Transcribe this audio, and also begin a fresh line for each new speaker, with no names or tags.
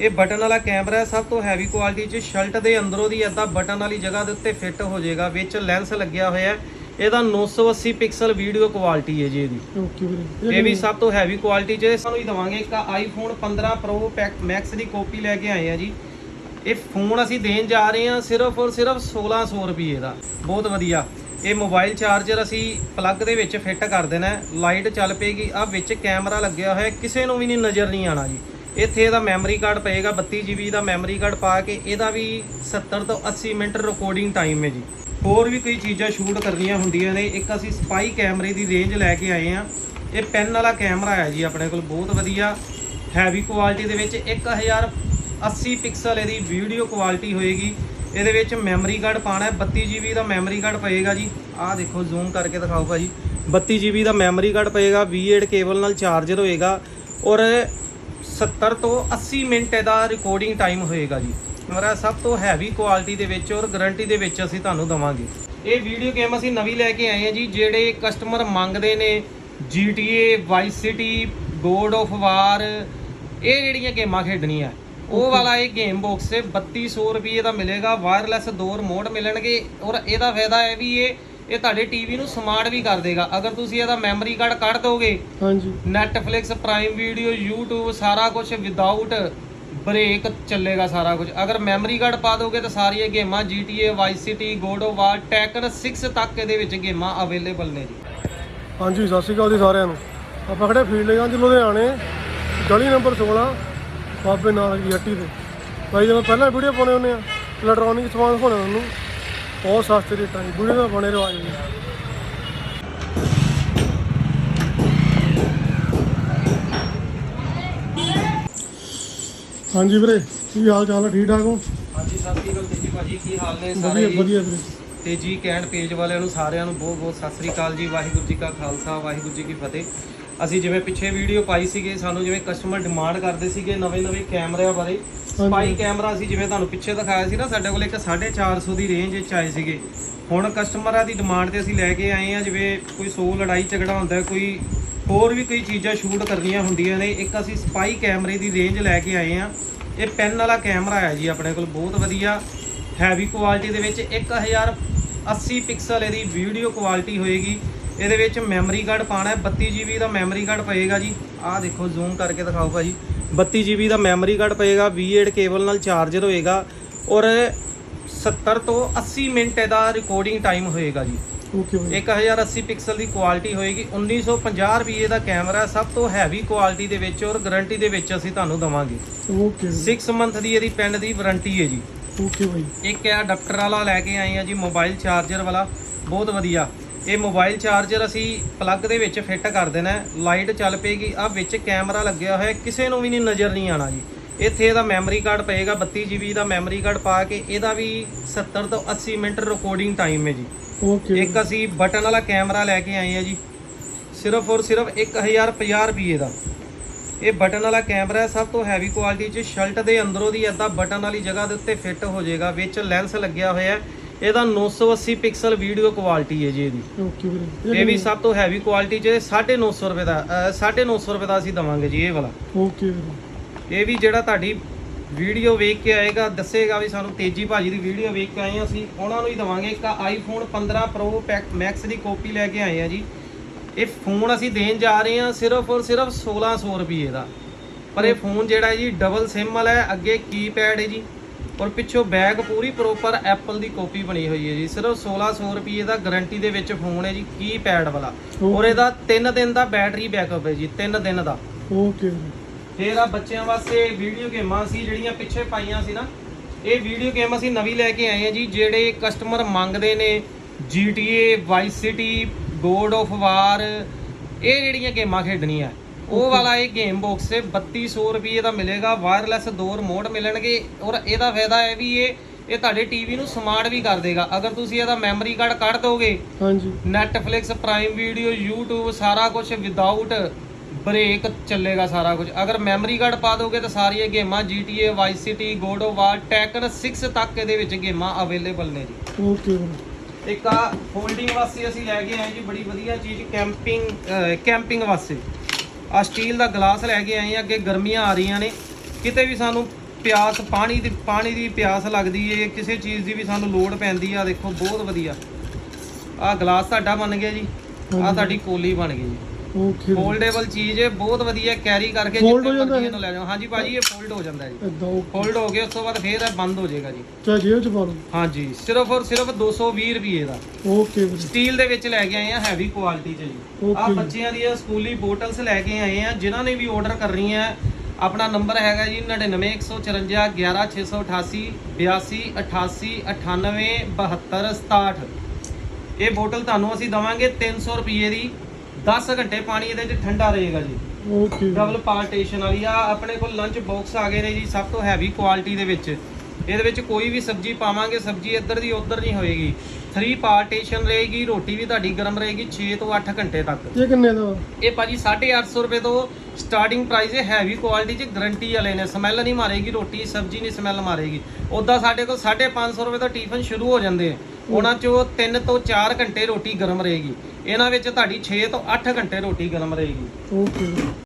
ਇਹ ਬਟਨ ਵਾਲਾ ਕੈਮਰਾ ਸਭ ਤੋਂ ਹੈਵੀ ਕੁਆਲਿਟੀ ਚ ਸ਼ਰਟ ਦੇ ਅੰਦਰੋਂ ਦੀ ਏਦਾਂ ਬਟਨ ਵਾਲੀ ਜਗ੍ਹਾ ਦੇ ਉੱਤੇ ਫਿੱਟ ਹੋ ਜਾਏਗਾ ਵਿੱਚ ਲੈਂਸ ਲੱਗਿਆ ਹੋਇਆ ਹੈ। ਇਹਦਾ 980 ਪਿਕਸਲ ਵੀਡੀਓ ਕੁਆਲਿਟੀ ਹੈ ਜੀ ਇਹਦੀ।
ਓਕੇ ਵੀਰੇ।
ਇਹ ਵੀ ਸਭ ਤੋਂ ਹੈਵੀ ਕੁਆਲਿਟੀ ਚ ਸਾਨੂੰ ਹੀ ਦਵਾਂਗੇ ਇੱਕ ਆਈਫੋਨ 15 Pro ਮੈਕਸ ਦੀ ਕਾਪੀ ਲੈ ਕੇ ਆਏ ਆ ਜੀ। ਇਹ ਫੋਨ ਅਸੀਂ ਦੇਣ ਜਾ ਰਹੇ ਹਾਂ ਸਿਰਫ ਔਰ ਸਿਰਫ 1600 ਰੁਪਏ ਦਾ। ਬਹੁਤ ਵਧੀਆ। ਇਹ ਮੋਬਾਈਲ ਚਾਰਜਰ ਅਸੀਂ ਪਲੱਗ ਦੇ ਵਿੱਚ ਫਿੱਟ ਕਰ ਦੇਣਾ ਲਾਈਟ ਚੱਲ ਪਏਗੀ। ਆ ਵਿੱਚ ਕੈਮਰਾ ਲੱਗਿਆ ਹੋਇਆ ਕਿਸੇ ਨੂੰ ਵੀ ਨਹੀਂ ਨਜ਼ਰ ਨਹੀਂ ਆਣਾ ਜੀ। ਇੱਥੇ ਇਹਦਾ ਮੈਮਰੀ ਕਾਰਡ ਪਏਗਾ 32 GB ਦਾ ਮੈਮਰੀ ਕਾਰਡ ਪਾ ਕੇ, ਇਹਦਾ ਵੀ 70 ਤੋਂ 80 ਮਿੰਟ ਰਿਕਾਰਡਿੰਗ ਟਾਈਮ ਹੈ ਜੀ। ਹੋਰ ਵੀ ਕਈ ਚੀਜ਼ਾਂ ਸ਼ੂਟ ਕਰਨੀਆਂ ਹੁੰਦੀਆਂ ਨੇ, ਇੱਕ ਅਸੀਂ ਸਪਾਈ ਕੈਮਰੇ ਦੀ ਰੇਂਜ ਲੈ ਕੇ ਆਏ ਆ ਇਹ ਪੈਨ ਵਾਲਾ ਕੈਮਰਾ ਹੈ ਜੀ ਆਪਣੇ ਕੋਲ, ਬਹੁਤ ਵਧੀਆ ਹੈਵੀ ਕੁਆਲਿਟੀ ਦੇ ਵਿੱਚ 1080 ਪਿਕਸਲ ਇਹਦੀ ਵੀਡੀਓ ਕੁਆਲਿਟੀ ਹੋਏਗੀ। ਇਹਦੇ ਵਿੱਚ ਮੈਮਰੀ ਕਾਰਡ ਪਾਣਾ ਹੈ 32 GB ਦਾ ਮੈਮਰੀ ਕਾਰਡ ਪਏਗਾ ਜੀ। ਆਹ ਦੇਖੋ ਜ਼ੂਮ ਕਰਕੇ ਦਿਖਾਓ ਭਾਜੀ। 32 GB ਦਾ ਮੈਮਰੀ ਕਾਰਡ ਪਏਗਾ V8 ਕੇਬਲ ਨਾਲ ਚਾਰਜਰ ਹੋਏਗਾ। ਔਰ 70 ਤੋਂ 80 ਮਿੰਟ ਇਹਦਾ ਰਿਕਾਰਡਿੰਗ ਟਾਈਮ ਹੋਏਗਾ ਜੀ। ਮੇਰਾ ਸਭ ਤੋਂ ਹੈਵੀ ਕੁਆਲਿਟੀ ਦੇ ਵਿੱਚ ਔਰ ਗਾਰੰਟੀ ਦੇ ਵਿੱਚ ਅਸੀਂ ਤੁਹਾਨੂੰ ਦਵਾਂਗੇ। ਇਹ ਵੀਡੀਓ ਗੇਮ ਅਸੀਂ ਨਵੀਂ ਲੈ ਕੇ ਆਏ ਹਾਂ ਜੀ ਜਿਹੜੇ ਕਸਟਮਰ ਮੰਗਦੇ ਨੇ GTA Vice City God of War ਇਹ ਜਿਹੜੀਆਂ ਗੇਮਾਂ ਖੇਡਣੀਆਂ। ਉਹ ਵਾਲਾ ਇਹ ਗੇਮ ਬਾਕਸ 3200 ਰੁਪਏ ਦਾ ਮਿਲੇਗਾ ਵਾਇਰਲੈਸ ਦੋ ਰਿਮੋਟ ਮਿਲਣਗੇ ਔਰ ਇਹਦਾ ਫਾਇਦਾ ਹੈ ਵੀ ਇਹ ਇਹ ਤੁਹਾਡੇ ਟੀਵੀ ਨੂੰ ਸਮਾਰਟ ਵੀ ਕਰ ਦੇਗਾ। ਅਗਰ ਤੁਸੀਂ ਇਹਦਾ ਮੈਮਰੀ ਕਾਰਡ ਕੱਢ ਦੋਗੇ
ਹਾਂਜੀ।
ਨੈਟਫਲਿਕਸ ਪ੍ਰਾਈਮ ਵੀਡੀਓ YouTube ਸਾਰਾ ਕੁਝ ਵਿਦਆਊਟ ਬ੍ਰੇਕ ਚੱਲੇਗਾ ਸਾਰਾ ਕੁਝ ਅਗਰ ਮੈਮਰੀ ਕਾਰਡ ਪਾ ਦੋਗੇ ਤਾਂ ਸਾਰੀਆਂ ਗੇਮਾਂ GTA Vice City God of War Tekken 6 ਤੱਕ ਇਹਦੇ ਵਿੱਚ ਗੇਮਾਂ ਅਵੇਲੇਬਲ ਨੇ ਜੀ।
ਹਾਂਜੀ ਸਤਿ ਸ਼੍ਰੀ ਅਕਾਲ ਜੀ ਸਾਰਿਆਂ ਨੂੰ। ਆਪਾਂ ਖੜੇ ਫੀਲਡ ਗੰਜ ਲੁਧਿਆਣੇ ਗਲੀ ਨੰਬਰ 16 ਬਾਬੇ ਨਾਨਕ ਦੀ ਹੱਟੀ ਤੇ। ਭਾਈ ਜਿਵੇਂ ਪਹਿਲਾਂ ਵੀਡੀਓ ਪਾਉਣੇ ਹੁੰਦੇ ਆ। ਇਲੈਕਟ੍ਰੋਨਿਕ ਸਮਾਨ ਹੋਣੇ ਤੁਹਾਨੂੰ। ਬਹੁਤ ਸਸਤੇ ਰੇਟਾਂ 'ਚ ਵੀਡੀਓ ਦਾ ਬਣੇ ਰਵਾਜ ਜੀ ਹਾਂਜੀ ਵੀਰੇ ਕੀ ਹਾਲ ਚਾਲ ਹੈ ਠੀਕ ਠਾਕ ਹੋ?
ਹਾਂਜੀ ਸਤਿ ਸ਼੍ਰੀ ਅਕਾਲ ਜੀ ਭਾਜੀ ਕੀ ਹਾਲ ਨੇ
ਵਧੀਆ
ਸਾਰੇ ਜੀ?
ਵਧੀਆ ਵੀਰੇ।
ਤੇ ਜੀ ਕੈਂਡ ਪੇਜ ਵਾਲਿਆਂ ਨੂੰ ਸਾਰਿਆਂ ਨੂੰ ਬਹੁਤ ਬਹੁਤ ਸਤਿ ਸ੍ਰੀ ਅਕਾਲ ਜੀ ਵਾਹਿਗੁਰੂ ਜੀ ਕਾ ਖਾਲਸਾ ਵਾਹਿਗੁਰੂ ਜੀ ਕੀ ਫਤਿਹ। ਅਸੀਂ ਜਿਵੇਂ ਪਿੱਛੇ ਵੀਡੀਓ ਪਾਈ ਸੀਗੇ ਸਾਨੂੰ ਜਿਵੇਂ ਕਸਟਮਰ ਡਿਮਾਂਡ ਕਰਦੇ ਸੀਗੇ ਨਵੇਂ ਨਵੇਂ ਕੈਮਰਿਆਂ ਬਾਰੇ ਸਪਾਈ ਕੈਮਰਾ ਅਸੀਂ ਜਿਵੇਂ ਤੁਹਾਨੂੰ ਪਿੱਛੇ ਦਿਖਾਇਆ ਸੀ ਨਾ, ਸਾਡੇ ਕੋਲ ਇੱਕ 450 ਦੀ ਰੇਂਜ ਵਿੱਚ ਆਏ ਸੀਗੇ। ਹੁਣ ਕਸਟਮਰਾਂ ਦੀ ਡਿਮਾਂਡ ਤੇ ਅਸੀਂ ਲੈ ਕੇ ਆਏ ਆ ਜਿਵੇਂ ਕੋਈ ਸੋ ਲੜਾਈ ਝਗੜਾ ਹੁੰਦਾ, ਕੋਈ ਹੋਰ ਵੀ ਕਈ ਚੀਜ਼ਾਂ ਸ਼ੂਟ ਕਰਨੀਆਂ ਹੁੰਦੀਆਂ ਨੇ, ਇੱਕ ਅਸੀਂ ਸਪਾਈ ਕੈਮਰੇ ਦੀ ਰੇਂਜ ਲੈ ਕੇ ਆਏ ਆ ਇਹ ਪੈਨ ਵਾਲਾ ਕੈਮਰਾ ਹੈ ਜੀ, ਆਪਣੇ ਕੋਲ ਬਹੁਤ ਵਧੀਆ ਹੈਵੀ ਕੁਆਲਿਟੀ ਦੇ ਵਿੱਚ 1080 ਪਿਕਸਲ ਇਹਦੀ ਵੀਡੀਓ ਕੁਆਲਿਟੀ ਹੋਏਗੀ। ਇਹਦੇ ਵਿੱਚ ਮੈਮਰੀ ਕਾਰਡ ਪਾਣਾ ਹੈ 32 GB ਦਾ ਮੈਮਰੀ ਕਾਰਡ ਪਏਗਾ ਜੀ। ਆਹ ਦੇਖੋ ਜ਼ੂਮ ਕਰਕੇ ਦਿਖਾਓ ਭਾਜੀ। 32 GB ਦਾ ਮੈਮਰੀ ਕਾਰਡ ਪਏਗਾ V8 ਕੇਬਲ ਨਾਲ ਚਾਰਜਰ ਹੋਏਗਾ ਔਰ 70 ਤੋਂ 80 ਮਿੰਟ ਇਹਦਾ ਰਿਕਾਰਡਿੰਗ ਟਾਈਮ ਹੋਏਗਾ ਜੀ।
ਓਕੇ ਭਾਈ
1080 ਪਿਕਸਲ ਦੀ ਕੁਆਲਿਟੀ ਹੋਏਗੀ 1950 ਰੁਪਏ ਦਾ ਕੈਮਰਾ ਸਭ ਤੋਂ ਹੈਵੀ ਕੁਆਲਿਟੀ ਦੇ ਵਿੱਚ ਔਰ ਗਾਰੰਟੀ ਦੇ ਵਿੱਚ ਅਸੀਂ ਤੁਹਾਨੂੰ ਦਵਾਂਗੇ।
ਓਕੇ
6 ਮੰਥ ਦੀ ਇਹਦੀ ਪੈਨ ਦੀ ਵਾਰੰਟੀ ਹੈ ਜੀ।
ਓਕੇ ਭਾਈ
ਇੱਕ ਹੈ ਅਡਾਪਟਰ ਵਾਲਾ ਲੈ ਕੇ ਆਏ ਆ ਜੀ ਮੋਬਾਈਲ ਚਾਰਜਰ ਵਾਲਾ। ਬਹੁਤ ਵਧੀਆ। ਇਹ ਮੋਬਾਈਲ ਚਾਰਜਰ ਅਸੀਂ ਪਲੱਗ ਦੇ ਵਿੱਚ ਫਿੱਟ ਕਰ ਦੇਣਾ ਲਾਈਟ ਚੱਲ ਪਏਗੀ। ਆ ਵਿੱਚ ਕੈਮਰਾ ਲੱਗਿਆ ਹੋਇਆ ਕਿਸੇ ਨੂੰ ਵੀ ਨਹੀਂ ਨਜ਼ਰ ਨਹੀਂ ਆਣਾ ਜੀ। ਇੱਥੇ ਇਹਦਾ ਮੈਮਰੀ ਕਾਰਡ ਪਏਗਾ। 32 GB ਦਾ ਮੈਮਰੀ ਕਾਰਡ ਪਾ ਕੇ ਇਹਦਾ ਵੀ 70 ਤੋਂ 80 ਮਿੰਟ ਰਿਕਾਰਡਿੰਗ ਟਾਈਮ ਹੈ ਜੀ।
ਓਕੇ
ਇੱਕ ਅਸੀਂ ਬਟਨ ਵਾਲਾ ਕੈਮਰਾ ਲੈ ਕੇ ਆਏ ਆ ਜੀ। ਸਿਰਫ ਔਰ ਸਿਰਫ 1050 ਰੁਪਏ ਦਾ। ਇਹ ਬਟਨ ਵਾਲਾ ਕੈਮਰਾ ਹੈ। ਸਭ ਤੋਂ ਹੈਵੀ ਕੁਆਲਿਟੀ ਚ ਸ਼ਰਟ ਦੇ ਅੰਦਰੋਂ ਦੀ ਏਦਾਂ ਬਟਨ ਵਾਲੀ ਜਗ੍ਹਾ ਦੇ ਉੱਤੇ ਫਿੱਟ ਹੋ ਜਾਏਗਾ। ਵਿੱਚ ਲੈਂਸ ਲੱਗਿਆ ਹੋਇਆ ਹੈ। ਇਹਦਾ 980 ਪਿਕਸਲ ਵੀਡੀਓ ਕੁਆਲਿਟੀ ਹੈ ਜੀ ਇਹਦੀ।
ਓਕੇ ਵੀਰੇ।
ਇਹ ਵੀ ਸਭ ਤੋਂ ਹੈਵੀ ਕੁਆਲਿਟੀ ਚ 950 ਰੁਪਏ ਦਾ ਅਹ, 950 ਰੁਪਏ ਦਾ ਅਸੀਂ ਦਵਾਂਗੇ ਜੀ ਇਹ ਵਾਲਾ।
ਓਕੇ ਵੀਰੇ।
ਇਹ ਵੀ ਜਿਹੜਾ ਤੁਹਾਡੀ ਵੀਡੀਓ ਵੇਖ ਕੇ ਆਏਗਾ ਦੱਸੇਗਾ ਵੀ ਸਾਨੂੰ ਤੇਜੀ ਭਾਜੀ ਦੀ ਵੀਡੀਓ ਵੇਖ ਕੇ ਆਏ ਹਾਂ ਅਸੀਂ ਉਹਨਾਂ ਨੂੰ ਹੀ ਦਵਾਂਗੇ। ਇੱਕ ਆਈਫੋਨ 15 Pro ਮੈਕਸ ਦੀ ਕਾਪੀ ਲੈ ਕੇ ਆਏ ਆ ਜੀ। ਇਹ ਫੋਨ ਅਸੀਂ ਦੇਣ ਜਾ ਰਹੇ ਹਾਂ ਸਿਰਫ ਔਰ ਸਿਰਫ 1600 ਰੁਪਏ ਦਾ। ਪਰ ਇਹ ਫੋਨ ਜਿਹੜਾ ਹੈ ਜੀ ਡਬਲ ਸਿਮ ਵਾਲਾ ਹੈ ਅੱਗੇ ਕੀਪੈਡ ਹੈ ਜੀ। ਔਰ ਪਿੱਛੋਂ ਬੈਗ ਪੂਰੀ ਪ੍ਰੋਪਰ ਐਪਲ ਦੀ ਕਾਪੀ ਬਣੀ ਹੋਈ ਹੈ ਜੀ। ਸਿਰਫ 1600 ਰੁਪਏ ਦਾ ਗਾਰੰਟੀ ਦੇ ਵਿੱਚ ਫੋਨ ਹੈ ਜੀ ਕੀਪੈਡ ਵਾਲਾ। ਔਰ ਇਹਦਾ 3 ਦਿਨ ਦਾ ਬੈਟਰੀ ਬੈਕਅਪ ਹੈ ਜੀ 3 ਦਿਨ ਦਾ।
ਓਕੇ
ਫੇਰ ਆ ਬੱਚਿਆਂ ਵਾਸਤੇ ਵੀਡੀਓ ਗੇਮਾਂ ਸੀ ਜਿਹੜੀਆਂ ਪਿੱਛੇ ਪਾਈਆਂ ਸੀ ਨਾ। ਇਹ ਵੀਡੀਓ ਗੇਮ ਅਸੀਂ ਨਵੀਂ ਲੈ ਕੇ ਆਏ ਆ ਜੀ ਜਿਹੜੇ ਕਸਟਮਰ ਮੰਗਦੇ ਨੇ GTA Vice City God of War ਇਹ ਜਿਹੜੀਆਂ ਗੇਮਾਂ ਖੇਡਣੀਆਂ। ਉਹ ਵਾਲਾ ਇਹ ਗੇਮ ਬਾਕਸ 3200 ਰੁਪਏ ਦਾ ਮਿਲੇਗਾ ਵਾਇਰਲੈਸ ਦੋ ਰਿਮੋਟ ਮਿਲਣਗੇ ਔਰ ਇਹਦਾ ਫਾਇਦਾ ਹੈ ਵੀ ਇਹ ਇਹ ਤੁਹਾਡੇ ਟੀਵੀ ਨੂੰ ਸਮਾਰਟ ਵੀ ਕਰ ਦੇਗਾ। ਅਗਰ ਤੁਸੀਂ ਇਹਦਾ ਮੈਮਰੀ ਕਾਰਡ ਕੱਢ ਦੋਗੇ
ਹਾਂਜੀ।
ਨੈਟਫਲਿਕਸ ਪ੍ਰਾਈਮ ਵੀਡੀਓ YouTube ਸਾਰਾ ਕੁਝ ਵਿਦਆਊਟ ਬ੍ਰੇਕ ਚੱਲੇਗਾ ਸਾਰਾ ਕੁਝ ਅਗਰ ਮੈਮਰੀ ਕਾਰਡ ਪਾ ਦੋਗੇ ਤਾਂ ਸਾਰੀਆਂ ਗੇਮਾਂ GTA Vice City God of War Tekken 6 ਤੱਕ ਇਹਦੇ ਵਿੱਚ ਗੇਮਾਂ ਅਵੇਲੇਬਲ ਨੇ ਜੀ।
ਓਕੇ
ਇੱਕ ਆ ਫੋਲਡਿੰਗ ਵਾਸਤੇ ਅਸੀਂ ਲੈ ਕੇ ਆਏ ਜੀ ਬੜੀ ਵਧੀਆ ਚੀਜ਼ ਕੈਂਪਿੰਗ ਕੈਂਪਿੰਗ ਵਾਸਤੇ। ਆ ਸਟੀਲ ਦਾ ਗਲਾਸ ਲੈ ਕੇ ਆਏ ਆ ਅੱਗੇ ਗਰਮੀਆਂ ਆ ਰਹੀਆਂ ਨੇ। ਕਿਤੇ ਵੀ ਸਾਨੂੰ ਪਿਆਸ ਪਾਣੀ ਦੀ ਪਾਣੀ ਦੀ ਪਿਆਸ ਲੱਗਦੀ ਏ ਕਿਸੇ ਚੀਜ਼ ਦੀ ਵੀ ਸਾਨੂੰ ਲੋੜ ਪੈਂਦੀ ਆ ਦੇਖੋ ਬਹੁਤ ਵਧੀਆ। ਆ ਗਲਾਸ ਤੁਹਾਡਾ ਬਣ ਗਿਆ ਜੀ। ਆ। ਤੁਹਾਡੀ ਕੋਲੀ ਬਣ ਗਈ ਜੀ।
ਓਕੇ
ਫੋਲਡੇਬਲ ਚੀਜ਼ ਹੈ ਬਹੁਤ ਵਧੀਆ ਕੈਰੀ ਕਰਕੇ
Fold
ਜਿੱਥੇ
ਹੋ ਜਾਂਦਾ
ਮਰਜ਼ੀ
ਇਹ?
ਇਹਨੂੰ ਲੈ ਜਾਓ। ਹਾਂਜੀ ਭਾਜੀ ਇਹ ਫੋਲਡ ਹੋ ਜਾਂਦਾ ਜੀ।
ਇਦਾਂ ਓਕੇ
ਫੋਲਡ ਹੋ ਗਿਆ ਉਸ ਤੋਂ ਬਾਅਦ ਫੇਰ ਇਹ ਬੰਦ ਹੋ ਜਾਏਗਾ ਜੀ।
ਚਾਹੇ ਜੇਬ ਚ ਪਾ ਲਓ।
ਹਾਂਜੀ ਸਿਰਫ ਔਰ ਸਿਰਫ 220 ਰੁਪਏ ਦਾ।
ਓਕੇ ਵੀਰੇ।
ਸਟੀਲ ਦੇ ਵਿੱਚ ਲੈ ਕੇ ਆਏ ਆ ਹੈਵੀ ਕੁਆਲਿਟੀ ਚ ਜੀ। ਆ
Okay।
ਬੱਚਿਆਂ ਦੀਆਂ ਸਕੂਲੀ ਬੋਟਲਸ ਲੈ ਕੇ ਆਏ ਆ ਜਿਨ੍ਹਾਂ ਨੇ ਵੀ ਆਰਡਰ ਕਰਨੀਆਂ ਆਪਣਾ ਨੰਬਰ ਹੈਗਾ ਜੀ 99154 11688 82 88 98 72 67 ਇਹ ਬੋਟਲ ਤੁਹਾਨੂੰ ਅਸੀਂ ਦਵਾਂਗੇ 300 ਰੁਪਏ ਦੀ। 10 ਘੰਟੇ ਪਾਣੀ ਇਹਦੇ ਵਿੱਚ ਠੰਡਾ ਰਹੇਗਾ ਜੀ।
ਓਕੇ
ਡਬਲ ਪਾਰਟੀਸ਼ਨ ਵਾਲੀ ਆ ਆਪਣੇ ਕੋਲ ਲੰਚ ਬਾਕਸ ਆ ਗਏ ਨੇ ਜੀ ਸਭ ਤੋਂ ਹੈਵੀ ਕੁਆਲਿਟੀ ਦੇ ਵਿੱਚ। ਇਹਦੇ ਵਿੱਚ ਕੋਈ ਵੀ ਸਬਜ਼ੀ ਪਾਵਾਂਗੇ ਸਬਜ਼ੀ ਇੱਧਰ ਦੀ ਉੱਧਰ ਨਹੀਂ ਹੋਏਗੀ। 3 ਪਾਰਟੀਸ਼ਨ ਰਹੇਗੀ ਰੋਟੀ ਵੀ ਤੁਹਾਡੀ ਗਰਮ ਰਹੇਗੀ 6 ਤੋਂ 8 ਘੰਟੇ ਤੱਕ।
ਇਹ ਕਿੰਨੇ ਦਾ?
ਇਹ ਭਾਜੀ 850 ਰੁਪਏ ਤੋਂ ਸਟਾਰਟਿੰਗ ਪ੍ਰਾਈਸ ਹੈ ਹੈਵੀ ਕੁਆਲਿਟੀ ਚ ਗਰੰਟੀ ਵਾਲੇ ਨੇ। ਸਮੈਲ ਨਹੀਂ ਮਾਰੇਗੀ ਰੋਟੀ ਸਬਜ਼ੀ ਨਹੀਂ ਸਮੈਲ ਮਾਰੇਗੀ। ਉਦਾਂ ਸਾਡੇ ਕੋਲ 550 ਰੁਪਏ ਤੋਂ ਟਿਫਨ ਸ਼ੁਰੂ ਹੋ ਜਾਂਦੇ ਆ। ਉਹਨਾਂ ਚੋਂ 3 ਤੋਂ 4 ਘੰਟੇ ਰੋਟੀ ਗਰਮ ਰਹੇਗੀ। ਇਹਨਾਂ ਵਿੱਚ ਤੁਹਾਡੀ 6 ਤੋਂ 8 ਘੰਟੇ ਰੋਟੀ ਗਰਮ ਰਹੇਗੀ।
ਓਕੇ।